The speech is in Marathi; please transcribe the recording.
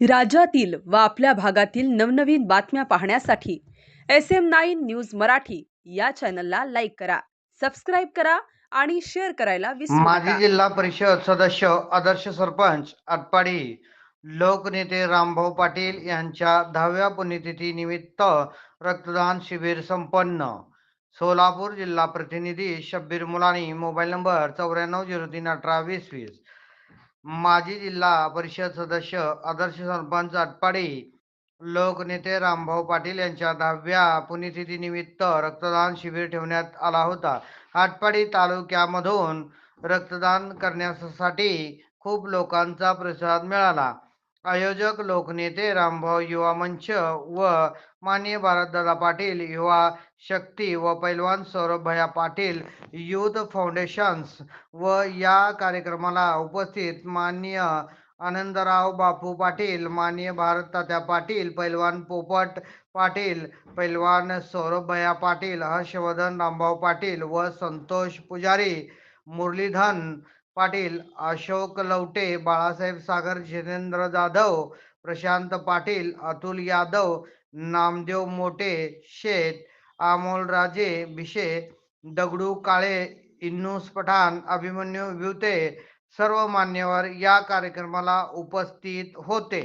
राज्यातील व आपल्या भागातील नवनवीन बातम्या पाहण्यासाठी S M nine news Marathi या चॅनलला लाईक करा सबस्क्राईब करा आणि शेअर करायला विसरू माजी नका जिल्हा परिषद सदस्य आदर्श सरपंच आटपाडी लोकनेते रामभाऊ पाटील यांच्या दहाव्या पुण्यतिथी निमित्त रक्तदान शिबिर संपन्न. सोलापूर जिल्हा प्रतिनिधी शब्बीर मुलानी मोबाईल नंबर चौऱ्याण्णव झिरो तीन अठरा वीस वीस. माजी जिल्हा परिषद सदस्य आदर्श सरपंच आटपाडी लोकनेते रामभाऊ पाटील यांच्या दहाव्या पुण्यतिथी निमित्त रक्तदान शिबिर ठेवण्यात आला होता. आटपाडी तालुक्यामधून रक्तदान करण्यासाठी खूप लोकांचा प्रतिसाद मिळाला. आयोजक लोकनेते रामभाऊ युवा मंच व माननीय भारतदादा पाटील युवा शक्ती व पैलवान सौरभभया पाटील युथ फाउंडेशन्स व या कार्यक्रमाला उपस्थित माननीय आनंदराव बापू पाटील माननीय भारत तात्या पाटील पैलवान पोपट पाटील पैलवान सौरभभया पाटील हर्षवर्धन रामभाऊ पाटील व संतोष पुजारी मुरलीधन पाटील अशोक लवटे बाळासाहेब सागर जितेंद्र जाधव प्रशांत पाटील अतुल यादव नामदेव मोटे शेठ अमोल राजे भिशे दगडू काळे इन्नूस पठाण अभिमन्यू विवते सर्व मान्यवर या कार्यक्रमाला उपस्थित होते.